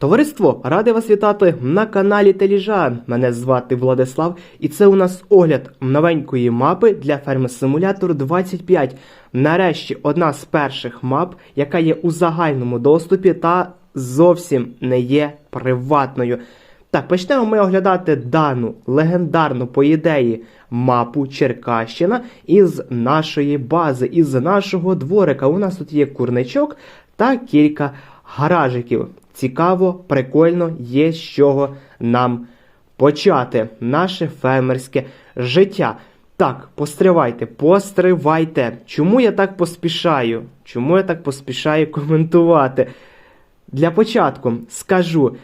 Товариство, радий вас вітати на каналі Теліжан. Мене звати Владислав, і це у нас огляд новенької мапи для ферми Симулятор 25. Нарешті одна з перших мап, яка є у загальному доступі та зовсім не є приватною. Так, почнемо ми оглядати дану легендарну, по ідеї, мапу Черкащина із нашої бази, із нашого дворика. У нас тут є курничок та кілька гаражиків. Цікаво, прикольно, є з чого нам почати наше фермерське життя. Так, постривайте, постривайте. Чому я так поспішаю? Чому я так поспішаю коментувати? Для початку скажу.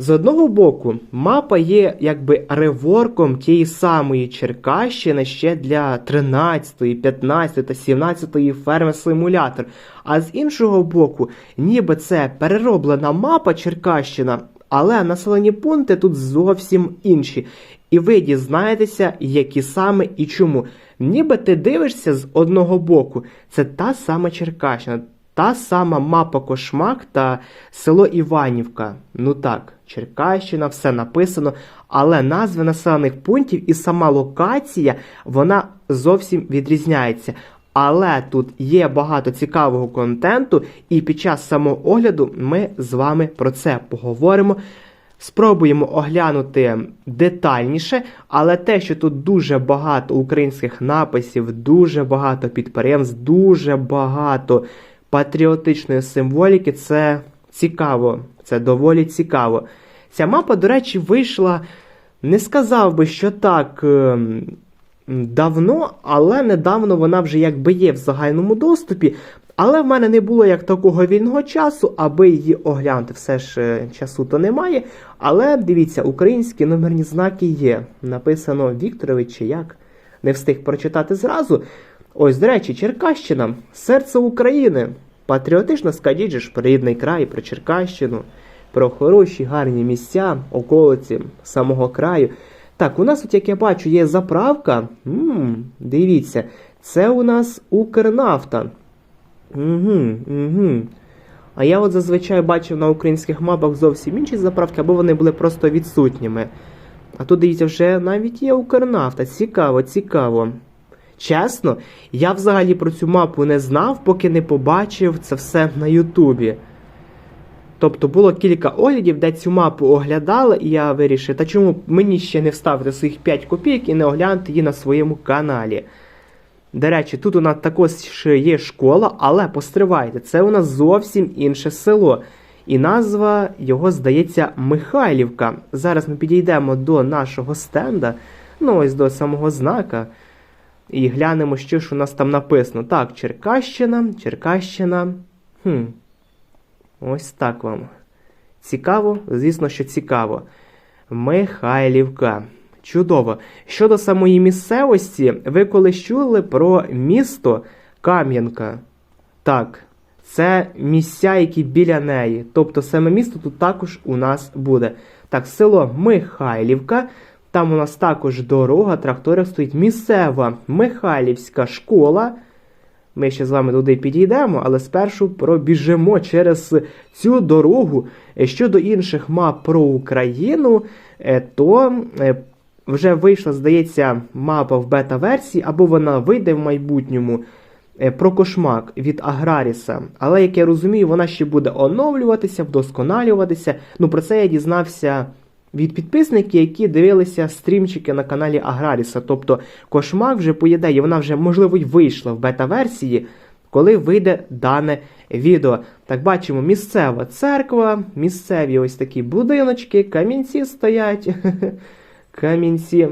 З одного боку, мапа є якби реворком тієї самої Черкащини ще для 13, 15 та 17 ферми симулятор. А з іншого боку, ніби це перероблена мапа Черкащина, але населені пункти тут зовсім інші. І ви дізнаєтеся, які саме і чому. Ніби ти дивишся з одного боку, це та сама Черкащина. Та сама мапа Кошмак та село Іванівка. Ну так, Черкащина, все написано, але назви населених пунктів і сама локація вона зовсім відрізняється. Але тут є багато цікавого контенту, і під час самого огляду ми з вами про це поговоримо. Спробуємо оглянути детальніше, але те, що тут дуже багато українських написів, дуже багато підприємств, дуже багато патріотичної символіки, це цікаво, це доволі цікаво. Ця мапа, до речі, вийшла, не сказав би, що так ем, давно, але недавно вона вже якби є в загальному доступі. Але в мене не було як такого вільного часу, аби її оглянути. Все ж е, часу то немає. Але дивіться, українські номерні знаки є. Написано Вікторович чи як. Не встиг прочитати зразу. Ось, до речі, Черкащина, серце України. Патріотично скажіть про рідний край, про Черкащину, про хороші, гарні місця, околиці самого краю. Так, у нас, от, як я бачу, є заправка. м дивіться, це у нас Укрнафта. Угу, угу. А я от зазвичай бачив на українських мапах зовсім інші заправки, або вони були просто відсутніми. А тут, дивіться, вже навіть є Укрнафта. Цікаво, цікаво. Чесно, я взагалі про цю мапу не знав, поки не побачив це все на Ютубі. Тобто було кілька оглядів, де цю мапу оглядали, і я вирішив, та чому мені ще не вставити своїх 5 копійок і не оглянути її на своєму каналі. До речі, тут у нас також є школа, але постривайте, це у нас зовсім інше село. І назва його, здається, Михайлівка. Зараз ми підійдемо до нашого стенда, ну ось до самого знака. І глянемо, що ж у нас там написано. Так, Черкащина, Черкащина. Хм. Ось так вам. Цікаво? Звісно, що цікаво. Михайлівка. Чудово. Щодо самої місцевості, ви колись чули про місто Кам'янка? Так, це місця, які біля неї. Тобто саме місто тут також у нас буде. Так, село Михайлівка. Там у нас також дорога, тракторах стоїть місцева Михайлівська школа. Ми ще з вами туди підійдемо, але спершу пробіжимо через цю дорогу. Е, Щодо інших мап про Україну, е, то е, вже вийшла, здається, мапа в бета-версії, або вона вийде в майбутньому про кошмак від Аграріса. Але, як я розумію, вона ще буде оновлюватися, вдосконалюватися. Ну, про це я дізнався від підписників, які дивилися стрімчики на каналі Аграріса. Тобто кошмак вже по ідеї, вона вже, можливо, й вийшла в бета-версії, коли вийде дане відео. Так бачимо, місцева церква, місцеві ось такі будиночки, камінці стоять. Камінці.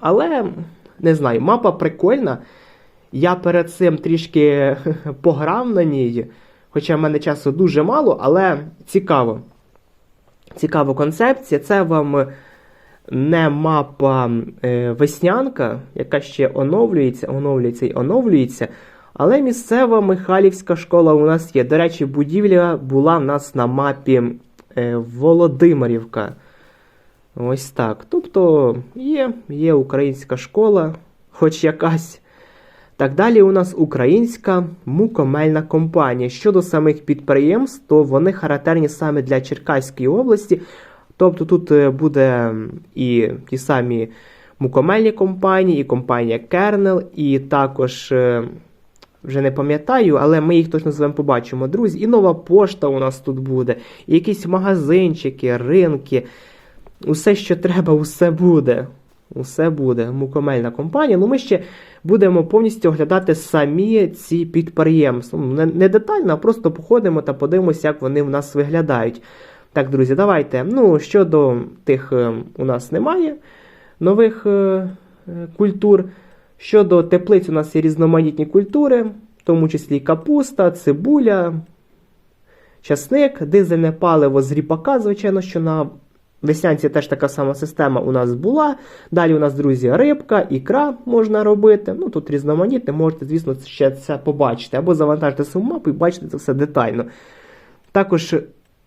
Але, не знаю, мапа прикольна. Я перед цим трішки пограв на ній, хоча в мене часу дуже мало, але цікаво. Цікава концепція. Це вам не мапа е, веснянка, яка ще оновлюється, оновлюється і оновлюється. Але місцева Михайлівська школа у нас є. До речі, будівля була в нас на мапі е, Володимирівка. Ось так. Тобто є, є українська школа, хоч якась. Так далі у нас українська мукомельна компанія. Щодо самих підприємств, то вони характерні саме для Черкаської області. Тобто тут е, буде і ті самі мукомельні компанії, і компанія Kernel, і також. е, вже не пам'ятаю, але ми їх точно з вами побачимо, друзі. І нова пошта у нас тут буде, і якісь магазинчики, ринки. Усе, що треба, усе буде. Усе буде. Мукомельна компанія. Ну, ми ще будемо повністю оглядати самі ці підприємства. Ну, Не, не детально, а просто походимо та подивимося, як вони в нас виглядають. Так, друзі, давайте. Ну, щодо тих е, у нас немає нових е, культур. Щодо теплиць, у нас є різноманітні культури, в тому числі капуста, цибуля, часник, дизельне паливо з ріпака, звичайно, що на веснянці теж така сама система у нас була. Далі у нас, друзі, рибка, ікра можна робити. Ну, тут різноманітне, можете, звісно, ще це побачити. Або завантажити саму мапу і бачити це все детально. Також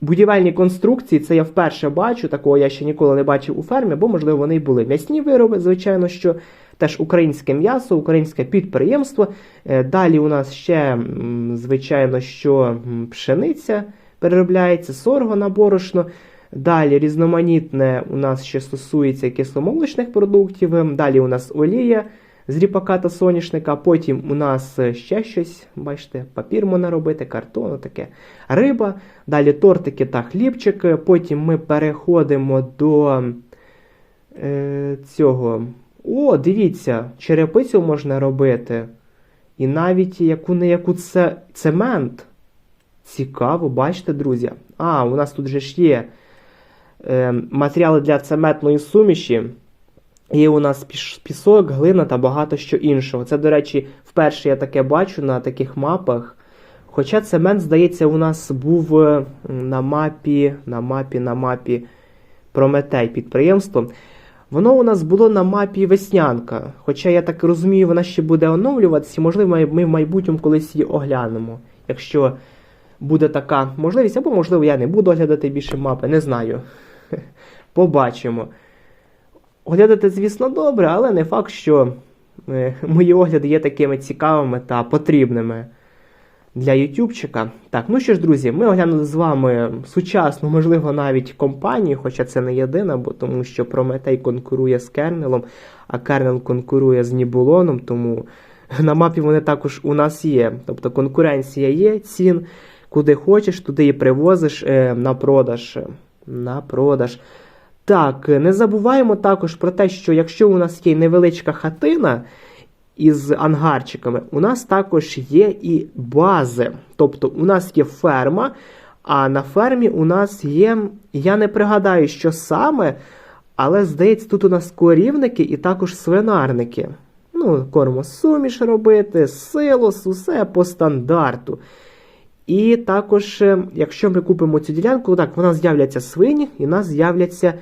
будівельні конструкції, це я вперше бачу, такого я ще ніколи не бачив у фермі, бо, можливо, вони й були м'ясні вироби, звичайно, що теж українське м'ясо, українське підприємство. Е, Далі у нас ще, звичайно, що пшениця переробляється, сорго на борошно. Далі різноманітне у нас ще стосується кисломолочних продуктів. Далі у нас олія з ріпака та соняшника. Потім у нас ще щось, бачите, папір можна робити, картон, таке риба. Далі тортики та хлібчик. Потім ми переходимо до е, цього. О, дивіться, черепицю можна робити. І навіть яку не яку це цемент. Цікаво, бачите, друзі. А, у нас тут же ж є матеріали для цементної суміші. Є у нас пісок, глина та багато що іншого. Це, до речі, вперше я таке бачу на таких мапах. Хоча цемент, здається, у нас був е, на мапі, на мапі, на мапі Прометей підприємство. Воно у нас було на мапі Веснянка. Хоча я так розумію, вона ще буде оновлюватися, можливо, ми в майбутньому колись її оглянемо. Якщо буде така можливість, або, можливо, я не буду оглядати більше мапи, не знаю. Побачимо. Оглядати, звісно, добре, але не факт, що е, мої огляди є такими цікавими та потрібними для ютубчика. Так, ну що ж, друзі, ми оглянули з вами сучасну, можливо, навіть компанію, хоча це не єдина, бо тому що Прометей конкурує з Кернелом, а Кернел конкурує з Нібулоном, тому на мапі вони також у нас є. Тобто конкуренція є, цін, куди хочеш, туди і привозиш е, на продаж. На продаж. Так, не забуваємо також про те, що якщо у нас є невеличка хатина із ангарчиками, у нас також є і бази. Тобто у нас є ферма, а на фермі у нас є, я не пригадаю, що саме, але здається, тут у нас корівники і також свинарники. Ну, кормосуміш робити, силос, усе по стандарту. І також, е, якщо ми купимо цю ділянку, так, у нас з'являться свині і у нас з'являться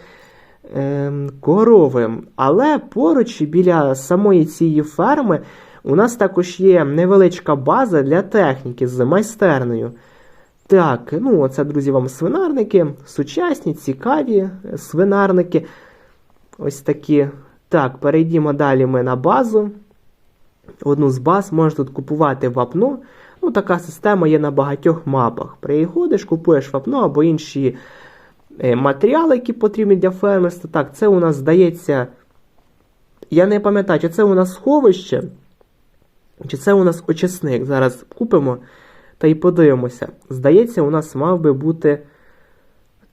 ем, корови. Але поруч біля самої цієї ферми у нас також є невеличка база для техніки з майстернею. Так, ну оце, друзі, вам свинарники, сучасні, цікаві е, свинарники. Ось такі. Так, перейдімо далі ми на базу. Одну з баз можна тут купувати вапно. Ну, така система є на багатьох мапах. Приходиш, купуєш вапно або інші е, матеріали, які потрібні для фермерства. Так, це у нас здається. Я не пам'ятаю, чи це у нас сховище, чи це у нас очисник. Зараз купимо та й подивимося. Здається, у нас мав би бути.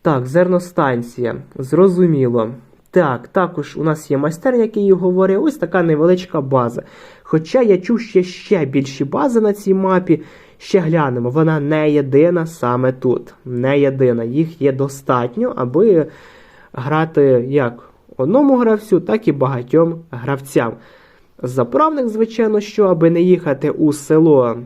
Так, зерностанція. Зрозуміло. Так, також у нас є майстерня, який я говорив, ось така невеличка база. Хоча я чув ще ще більші бази на цій мапі. Ще глянемо, вона не єдина саме тут. Не єдина. Їх є достатньо, аби грати як одному гравцю, так і багатьом гравцям. Заправник, звичайно, що, аби не їхати у село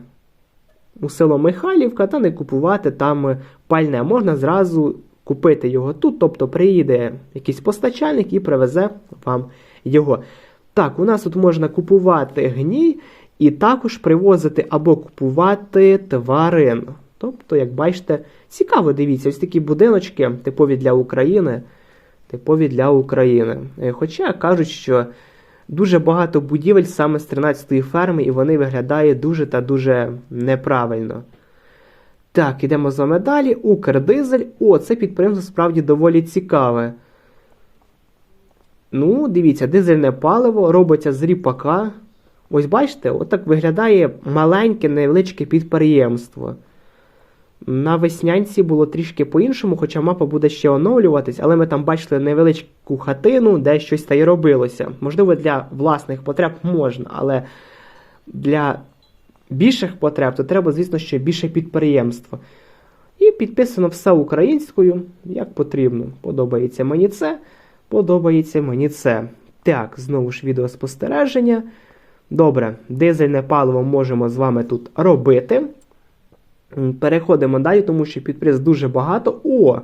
у село Михайлівка та не купувати там пальне. Можна зразу купити його тут, тобто приїде якийсь постачальник і привезе вам його. Так, у нас тут можна купувати гній і також привозити або купувати тварин. Тобто, як бачите, цікаво, дивіться, ось такі будиночки, типові для України. Типові для України. Е, Хоча кажуть, що дуже багато будівель саме з 13-ї ферми, і вони виглядають дуже та дуже неправильно. Так, ідемо з вами далі. Укрдизель. О, це підприємство справді доволі цікаве. Ну, дивіться, дизельне паливо робиться з ріпака. Ось бачите, отак виглядає маленьке, невеличке підприємство. На веснянці було трішки по-іншому, хоча мапа буде ще оновлюватись, але ми там бачили невеличку хатину, де щось та й робилося. Можливо, для власних потреб можна, але для більших потреб то треба, звісно, ще більше підприємства. І підписано все українською, як потрібно. Подобається мені це, подобається мені це. Так, знову ж відеоспостереження. Добре, дизельне паливо можемо з вами тут робити. Переходимо далі, тому що підприємств дуже багато. О!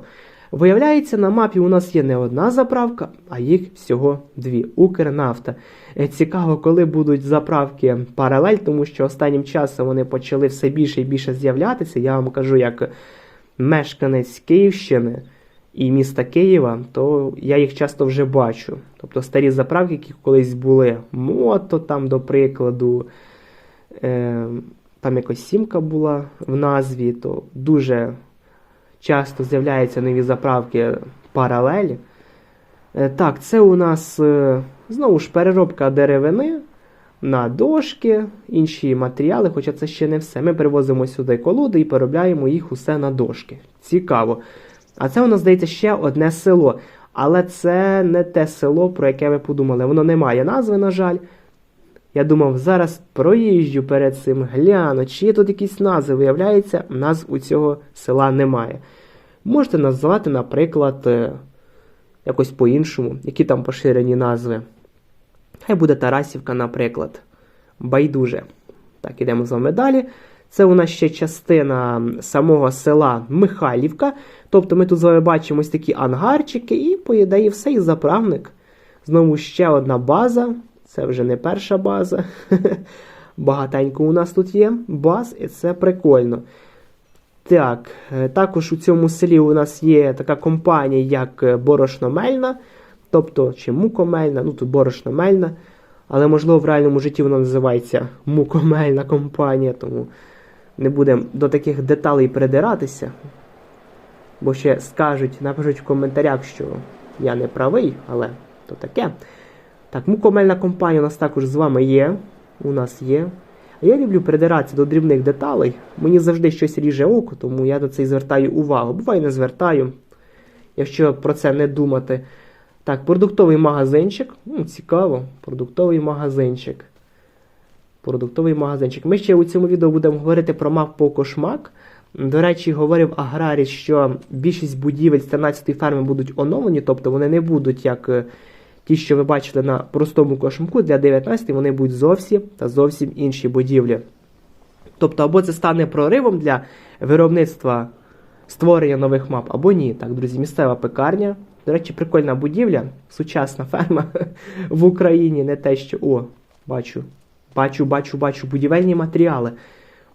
Виявляється, на мапі у нас є не одна заправка, а їх всього дві. Укрнафта. Е, Цікаво, коли будуть заправки паралель, тому що останнім часом вони почали все більше і більше з'являтися. Я вам кажу, як мешканець Київщини і міста Києва, то я їх часто вже бачу. Тобто старі заправки, які колись були мото, там, до прикладу. Е, там якось сімка була в назві, то дуже часто з'являються нові заправки паралель. Е, Так, це у нас е, знову ж переробка деревини на дошки, інші матеріали, хоча це ще не все. Ми привозимо сюди колоди і переробляємо їх усе на дошки. Цікаво. А це у нас, здається, ще одне село. Але це не те село, про яке ви подумали. Воно не має назви, на жаль. Я думав, зараз проїжджу перед цим, гляну, чи є тут якісь назви. Виявляється, назв у цього села немає. Можете назвати, наприклад, е, якось по-іншому, які там поширені назви. Хай буде Тарасівка, наприклад. Байдуже. Так, ідемо з вами далі. Це у нас ще частина самого села Михайлівка. Тобто ми тут з вами бачимо ось такі ангарчики, і, по ідеї, все, і заправник. Знову ще одна база. Це вже не перша база. Багатенько у нас тут є баз, і це прикольно. Так, е, також у цьому селі у нас є така компанія, як е, Борошномельна, тобто чи мукомельна, ну тут борошномельна, але можливо в реальному житті вона називається мукомельна компанія, тому не будемо до таких деталей придиратися. Бо ще скажуть, напишуть в коментарях, що я не правий, але то таке. Так, мукомельна компанія у нас також з вами є. У нас є. А я люблю придиратися до дрібних деталей. Мені завжди щось ріже око, тому я до це і звертаю увагу. Буває, не звертаю, якщо про це не думати. Так, продуктовий магазинчик. М, цікаво, продуктовий магазинчик. Продуктовий магазинчик. Ми ще у цьому відео будемо говорити про мапу Кошмак. До речі, говорив Аграріс, що більшість будівель з 13-ї ферми будуть оновлені, тобто вони не будуть як е, ті, що ви бачили на простому кошмку, для 19 вони будуть зовсім та зовсім інші будівлі. Тобто, або це стане проривом для виробництва створення нових мап, або ні. Так, друзі, місцева пекарня. До речі, прикольна будівля, сучасна ферма в Україні, не те, що. О, бачу, бачу, бачу, бачу будівельні матеріали.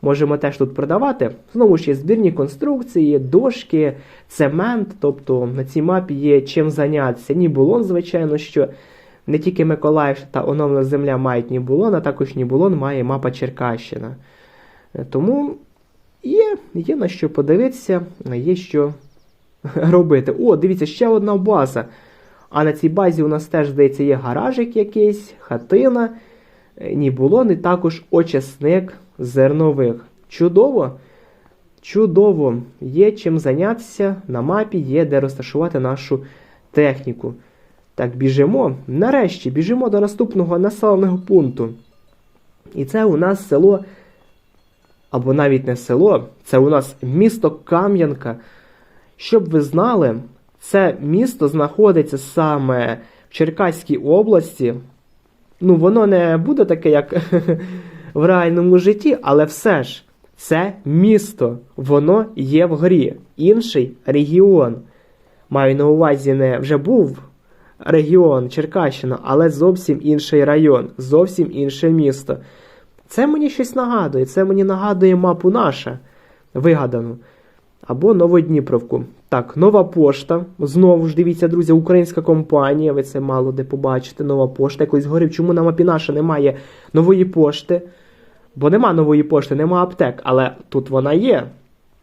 Можемо теж тут продавати. Знову ж є збірні конструкції, дошки, цемент. Тобто на цій мапі є чим зайнятися. Нібулон, звичайно, що не тільки Миколаївщина та оновлена земля мають Нібулон, а також Нібулон має мапа Черкащина. Тому є, є на що подивитися, є що робити. О, дивіться, ще одна база. А на цій базі у нас теж, здається, є гаражик якийсь, хатина, е, Нібулон і також очисник зернових. Чудово! Чудово! Є чим зайнятися на мапі, є де розташувати нашу техніку. Так, біжимо. Нарешті біжимо до наступного населеного пункту. І це у нас село, або навіть не село, це у нас місто Кам'янка. Щоб ви знали, це місто знаходиться саме в Черкаській області. Ну, воно не буде таке, як в реальному житті, але все ж це місто, воно є в грі. Інший регіон. Маю на увазі, не вже був регіон Черкащина, але зовсім інший район, зовсім інше місто. Це мені щось нагадує. Це мені нагадує мапу наша, вигадану. Або Новодніпровку. Так, нова пошта. Знову ж дивіться, друзі, українська компанія. Ви це мало де побачите. Нова пошта. Я колись говорив, чому на мапі наша немає нової пошти. Бо нема нової пошти, нема аптек, але тут вона є.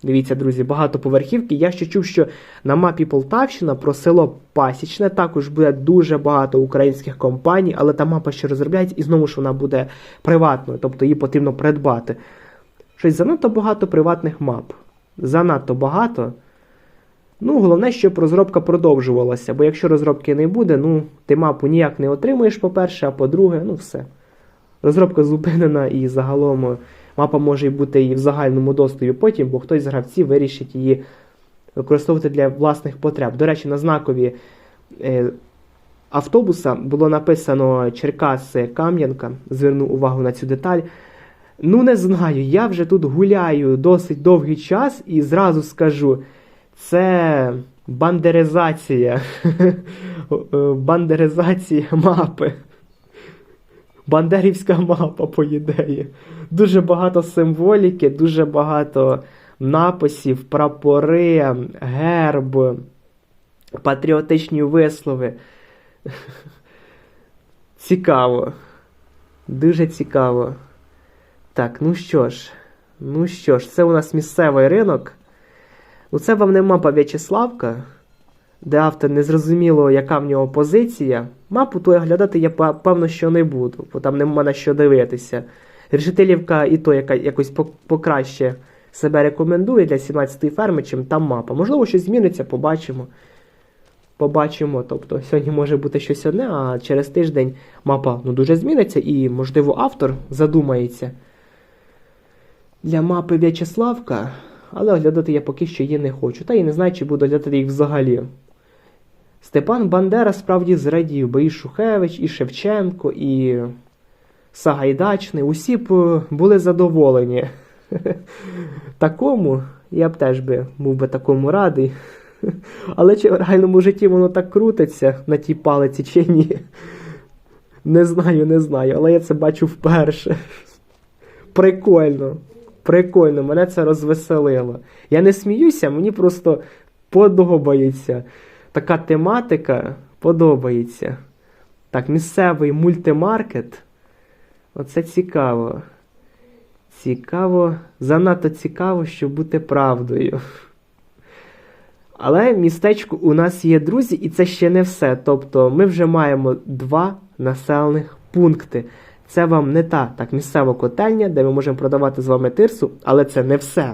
Дивіться, друзі, багатоповерхівки. Я ще чув, що на мапі Полтавщина про село Пасічне також буде дуже багато українських компаній, але та мапа ще розробляється і знову ж вона буде приватною, тобто її потрібно придбати. Щось занадто багато приватних мап. Занадто багато. Ну, головне, щоб розробка продовжувалася, бо якщо розробки не буде, ну, ти мапу ніяк не отримуєш, по-перше, а по-друге, ну все. Розробка зупинена і загалом е, мапа може бути і в загальному доступі потім, бо хтось з гравців вирішить її використовувати для власних потреб. До речі, на знакові е, автобуса було написано Черкаси Кам'янка. Зверну увагу на цю деталь. Ну, не знаю, я вже тут гуляю досить довгий час і зразу скажу, це бандеризація. Е, Бандеризація мапи. Бандерівська мапа, по ідеї. Дуже багато символіки, дуже багато написів, прапори, герб, патріотичні вислови. Цікаво. Дуже цікаво. Так, ну що ж, ну що ж, це у нас місцевий ринок. Ну, це вам не мапа В'ячеславка, де автор не зрозуміло, яка в нього позиція. Мапу то я глядати я певно, що не буду, бо там нема на що дивитися. Решетилівка і то яка якось покраще себе рекомендує для 17-ї ферми, чим там мапа. Можливо, щось зміниться, побачимо. Побачимо. Тобто сьогодні може бути щось одне, а через тиждень мапа ну, дуже зміниться, і, можливо, автор задумається для мапи В'ячеславка, але оглядати я поки що її не хочу. Та і не знаю, чи буду оглядати їх взагалі. Степан Бандера справді зрадів, бо і Шухевич, і Шевченко, і Сагайдачний. Усі б е, були задоволені. Такому я б теж би був би такому радий. Але чи в реальному житті воно так крутиться на тій палиці, чи ні? Не знаю, не знаю, але я це бачу вперше. Прикольно. Прикольно, мене це розвеселило. Я не сміюся, мені просто подобається. Така тематика подобається. Так, місцевий мультимаркет. Оце цікаво. Цікаво, занадто цікаво, щоб бути правдою. Але містечко у нас є друзі, і це ще не все. Тобто ми вже маємо два населених пункти. Це вам не та так місцева котельня, де ми можемо продавати з вами тирсу, але це не все.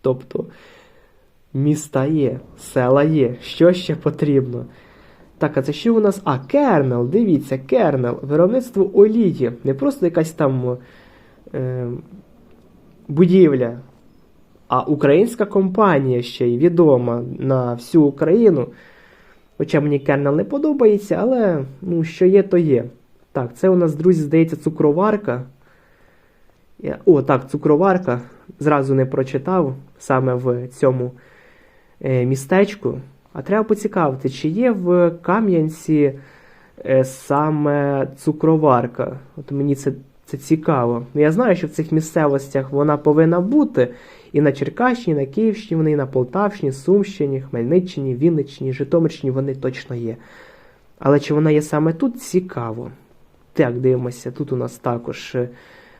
Тобто міста є, села є. Що ще потрібно? Так, а це що у нас? А, кернел, дивіться, кернел, виробництво олії. Не просто якась там е, будівля, а українська компанія ще й відома на всю Україну. Хоча мені кернел не подобається, але ну, що є, то є. Так, це у нас, друзі, здається, цукроварка. О, так, цукроварка. Зразу не прочитав саме в цьому е, містечку. А треба поцікавити, чи є в Кам'янці е, саме цукроварка. От мені це, це цікаво. Ну, я знаю, що в цих місцевостях вона повинна бути. І на Черкащині, і на Київщині, і на Полтавщині, Сумщині, Хмельниччині, Вінниччині, Житомирщині вони точно є. Але чи вона є саме тут, цікаво. Так, дивимося, тут у нас також е,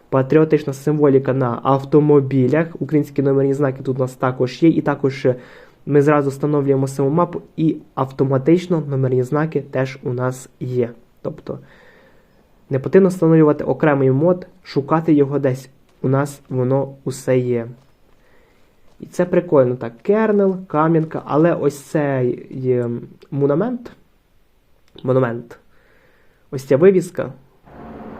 патріотична символіка на автомобілях. Українські номерні знаки тут у нас також є. І також е, ми зразу встановлюємо саму мапу, і автоматично номерні знаки теж у нас є. Тобто не потрібно встановлювати окремий мод, шукати його десь. У нас воно усе є. І це прикольно. Так, кернел, кам'янка, але ось цей монумент. Монумент. Ось ця вивіска.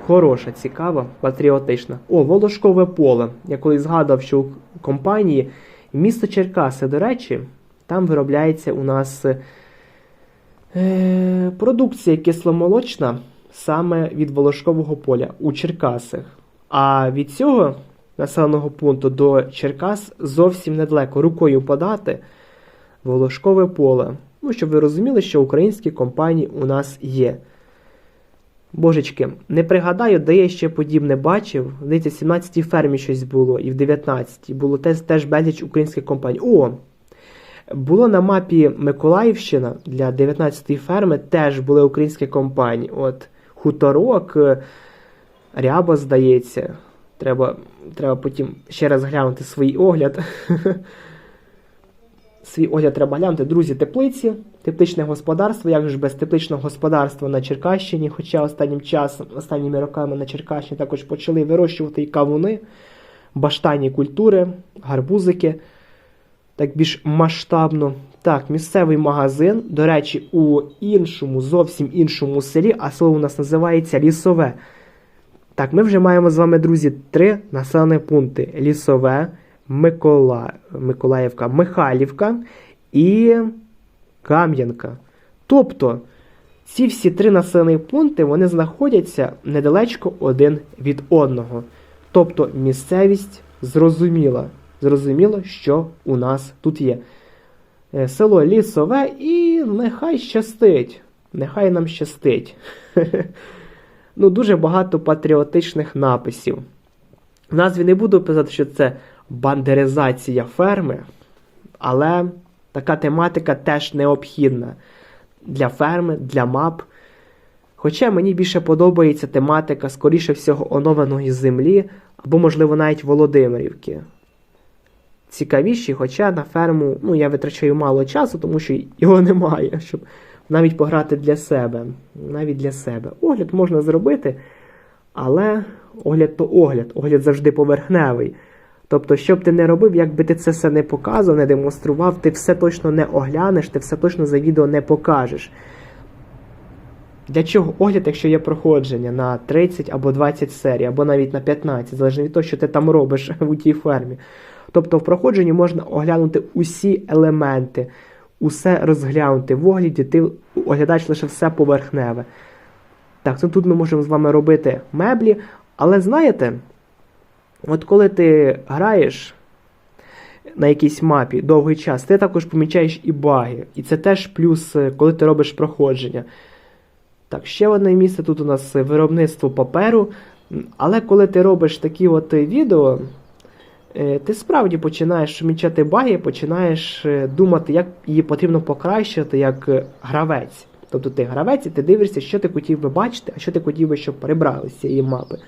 Хороша, цікава, патріотична. О, Волошкове поле. Я колись згадав, що у компанії місто Черкаси, до речі, там виробляється у нас е, продукція кисломолочна саме від Волошкового поля у Черкасах. А від цього населеного пункту до Черкас зовсім недалеко. Рукою подати Волошкове поле. Ну, щоб ви розуміли, що українські компанії у нас є. Божечки, не пригадаю, де я ще подібне бачив. Здається, в 17-й фермі щось було, і в 19-й було теж, теж безліч українських компаній. О! Було на мапі Миколаївщина для 19-ї ферми, теж були українські компанії. От Хуторок, е, Ряба, здається. Треба, треба потім ще раз глянути свій огляд. Свій огляд треба глянути. Друзі, теплиці, тепличне господарство. Як ж без тепличного господарства на Черкащині? Хоча останнім часом, останніми роками на Черкащині також почали вирощувати і кавуни, баштанні культури, гарбузики. Так більш масштабно. Так, місцевий магазин. До речі, у іншому, зовсім іншому селі, а село у нас називається Лісове. Так, ми вже маємо з вами, друзі, три населені пункти: Лісове, Микола... Миколаївка, Михайлівка і Кам'янка. Тобто, ці всі три населені пункти вони знаходяться недалечко один від одного. Тобто місцевість зрозуміла. Зрозуміло, що у нас тут є. Е, Село Лісове і нехай щастить. Нехай нам щастить. ну, дуже багато патріотичних написів. В назві не буду писати, що це бандеризація ферми, але така тематика теж необхідна для ферми, для мап. Хоча мені більше подобається тематика, скоріше всього, оновленої землі або, можливо, навіть Володимирівки. Цікавіші, хоча на ферму ну, я витрачаю мало часу, тому що його немає, щоб навіть пограти для себе. Навіть для себе. Огляд можна зробити, але огляд то огляд, огляд завжди поверхневий. Тобто, що б ти не робив, як би ти це все не показував, не демонстрував, ти все точно не оглянеш, ти все точно за відео не покажеш. Для чого огляд, якщо є проходження на 30 або 20 серій, або навіть на 15, залежно від того, що ти там робиш у тій фермі. Тобто в проходженні можна оглянути усі елементи, усе розглянути. В огляді ти оглядаєш лише все поверхневе. Так, це тут ми можемо з вами робити меблі, але знаєте, от коли ти граєш на якійсь мапі довгий час, ти також помічаєш і баги. І це теж плюс, е, коли ти робиш проходження. Так, ще одне місце тут у нас виробництво паперу. Але коли ти робиш такі от відео, е, ти справді починаєш помічати баги, починаєш е, думати, як її потрібно покращити як гравець. Тобто ти гравець і ти дивишся, що ти хотів би бачити, а що ти хотів би, щоб прибрали з цієї мапи.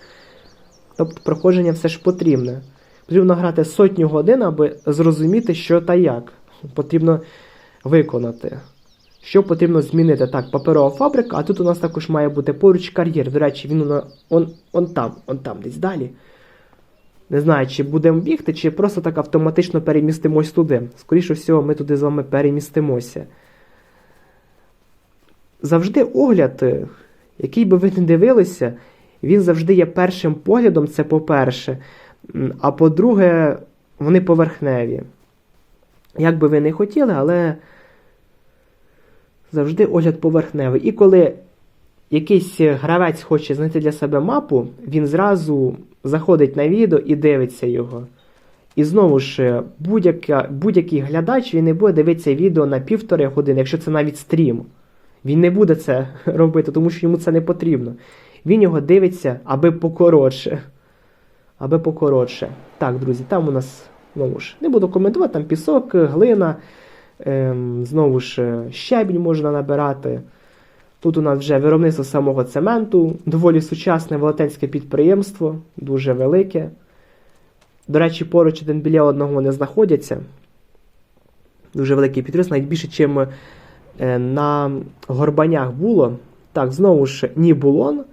Тобто проходження все ж потрібне. Потрібно грати сотню годин, аби зрозуміти, що та як. Потрібно виконати. Що потрібно змінити? Так, паперова фабрика, а тут у нас також має бути поруч кар'єр. До речі, він нас он, он там, он там, десь далі. Не знаю, чи будемо бігти, чи просто так автоматично перемістимось туди. Скоріше всього, ми туди з вами перемістимося. Завжди огляд, е, який би ви не дивилися, він завжди є першим поглядом, це по-перше. А по-друге, вони поверхневі. Як би ви не хотіли, але завжди огляд поверхневий. І коли якийсь гравець хоче знайти для себе мапу, він зразу заходить на відео і дивиться його. І знову ж, е, будь-який глядач він не буде дивитися відео на півтори години, якщо це навіть стрім. Він не буде це робити, тому що йому це не потрібно. Він його дивиться, аби покоротше. Аби покоротше. Так, друзі, там у нас знову ж не буду коментувати, там пісок, глина, ем, знову ж е, щебінь можна набирати. Тут у нас вже виробництво самого цементу, доволі сучасне велетенське підприємство, дуже велике. До речі, поруч один біля одного вони знаходяться. Дуже великий підприємство, навіть більше, ніж на Горбанях було. Так, знову ж Нібулон.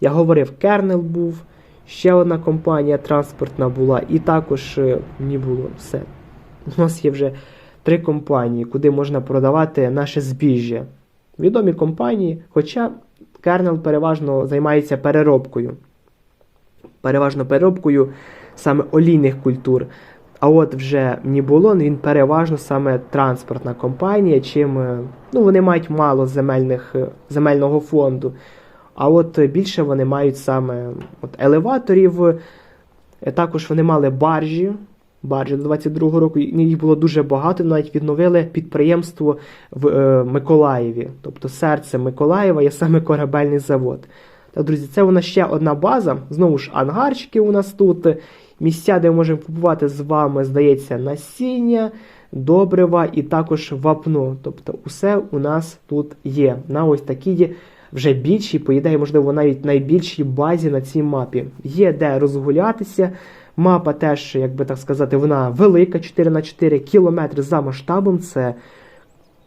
Я говорив, Кернел був, ще одна компанія транспортна була, і також е, Нібулон. Все. У нас є вже три компанії, куди можна продавати наше збіжжя. Відомі компанії, хоча Кернел переважно займається переробкою. Переважно переробкою саме олійних культур. А от вже Нібулон, він переважно саме транспортна компанія, чим е, ну, вони мають мало земельних, е, земельного фонду. А от більше вони мають саме от, елеваторів. Е, Також вони мали баржі. Баржі до 22-го року їх було дуже багато. Навіть відновили підприємство в е, Миколаєві. Тобто серце Миколаєва є саме корабельний завод. Так, друзі, це у нас ще одна база. Знову ж ангарчики у нас тут. Місця, де ми можемо купувати з вами, здається, насіння, добрива і також вапно. Тобто, усе у нас тут є. На ось такій вже більшій, по можливо, навіть найбільшій базі на цій мапі. Є де розгулятися. Мапа теж, як би так сказати, вона велика, 4 на 4 кілометри за масштабом. Це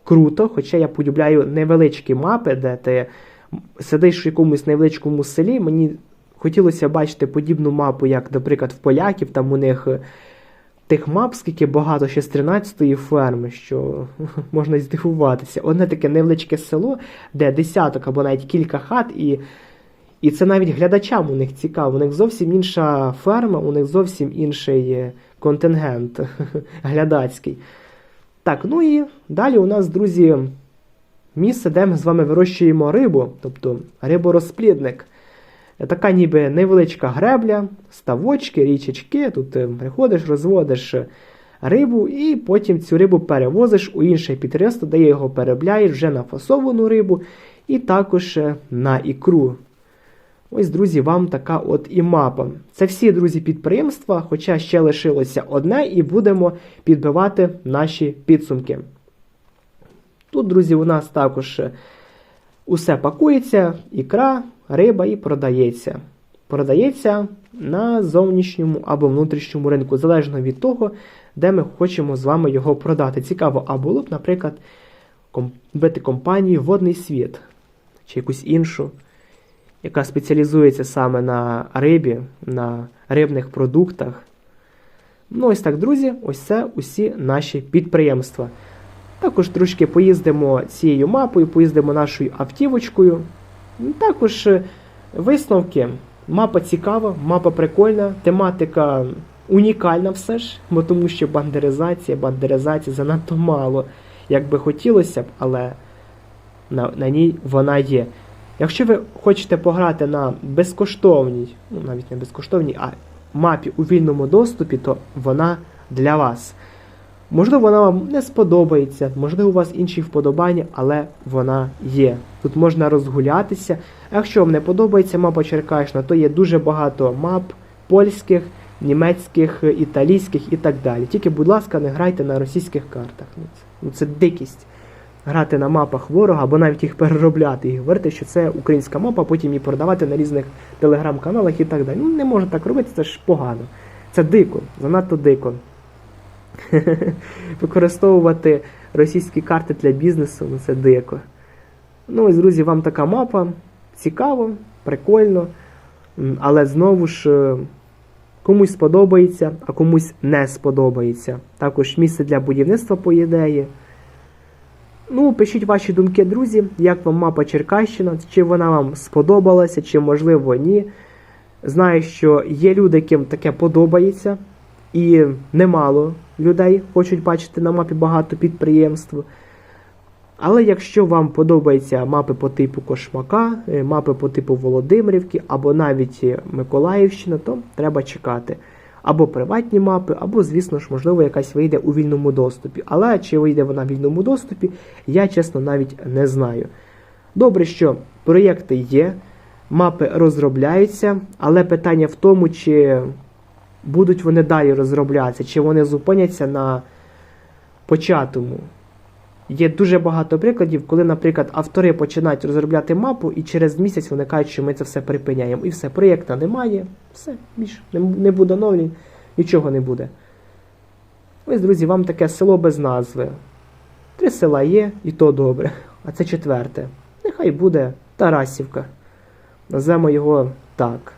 круто, хоча я полюбляю невеличкі мапи, де ти сидиш в якомусь невеличкому селі. Мені хотілося бачити подібну мапу, як, наприклад, в поляків, там у них тих мап, скільки багато ще з 13-ї ферми, що можна здивуватися. Одне таке невеличке село, де десяток або навіть кілька хат, і, і це навіть глядачам у них цікаво. У них зовсім інша ферма, у них зовсім інший е, контингент глядацький. Так, ну і далі у нас, друзі, місце, де ми з вами вирощуємо рибу, тобто риборозплідник. Така ніби невеличка гребля, ставочки, річечки. Тут е, приходиш, розводиш е, рибу, і потім цю рибу перевозиш у інше підприємство, де його переробляєш вже на фасовану рибу, і також е, на ікру. Ось, друзі, вам така от і мапа. Це всі, друзі, підприємства, хоча ще лишилося одне, і будемо підбивати наші підсумки. Тут, друзі, у нас також усе пакується, ікра, риба і продається. Продається на зовнішньому або внутрішньому ринку, залежно від того, де ми хочемо з вами його продати. Цікаво, а було б, наприклад, бити компанію Водний світ чи якусь іншу, яка спеціалізується саме на рибі, на рибних продуктах. Ну, ось так, друзі, ось це усі наші підприємства. Також трошки поїздимо цією мапою, поїздимо нашою автівочкою. Також е, висновки. Мапа цікава, мапа прикольна, тематика унікальна все ж, бо тому що бандеризація, бандеризація занадто мало, як би хотілося б, але на, на ній вона є. Якщо ви хочете пограти на безкоштовній, ну навіть не безкоштовній, а мапі у вільному доступі, то вона для вас. Можливо, вона вам не сподобається, можливо, у вас інші вподобання, але вона є. Тут можна розгулятися. Якщо вам не подобається мапа Черкащина, то є дуже багато мап польських, німецьких, італійських і так далі. Тільки, будь ласка, не грайте на російських картах. Ну, це, ну, дикість. Грати на мапах ворога або навіть їх переробляти і говорити, що це українська мапа, потім її продавати на різних телеграм-каналах і так далі. Ну, не можна так робити, це ж погано. Це дико, занадто дико. Використовувати російські карти для бізнесу, ну це дико. Ну ось, друзі, вам така мапа. Цікаво, прикольно. Але знову ж е, комусь сподобається, а комусь не сподобається. Також місце для будівництва по ідеї. Ну, пишіть ваші думки, друзі, як вам мапа Черкащина, чи вона вам сподобалася, чи можливо ні. Знаю, що є люди, яким таке подобається, і немало людей хочуть бачити на мапі багато підприємств. Але якщо вам подобаються мапи по типу Кошмака, е, мапи по типу Володимирівки або навіть е, Миколаївщина, то треба чекати. Або приватні мапи, або, звісно ж, можливо, якась вийде у вільному доступі. Але чи вийде вона в вільному доступі, я чесно навіть не знаю. Добре, що проєкти є, мапи розробляються, але питання в тому, чи будуть вони далі розроблятися, чи вони зупиняться на початому. Є дуже багато прикладів, коли, наприклад, автори починають розробляти мапу, і через місяць вони кажуть, що ми це все припиняємо. І все, проєкта немає, все, більше не, буде оновлень, нічого не буде. Ось, друзі, вам таке село без назви. Три села є, і то добре. А це четверте. Нехай буде Тарасівка. Назвемо його так.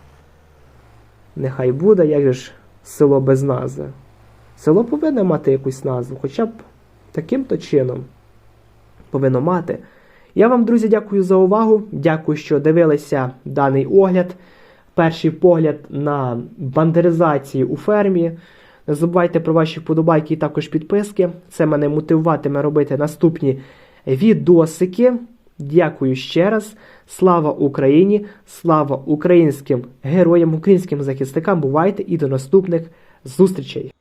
Нехай буде, як же ж село без назви. Село повинно мати якусь назву, хоча б таким-то чином повинно мати. Я вам, друзі, дякую за увагу. Дякую, що дивилися даний огляд. Перший погляд на бандеризацію у фермі. Не забувайте про ваші вподобайки і також підписки. Це мене мотивуватиме робити наступні відосики. Дякую ще раз. Слава Україні! Слава українським героям, українським захисникам. Бувайте і до наступних зустрічей!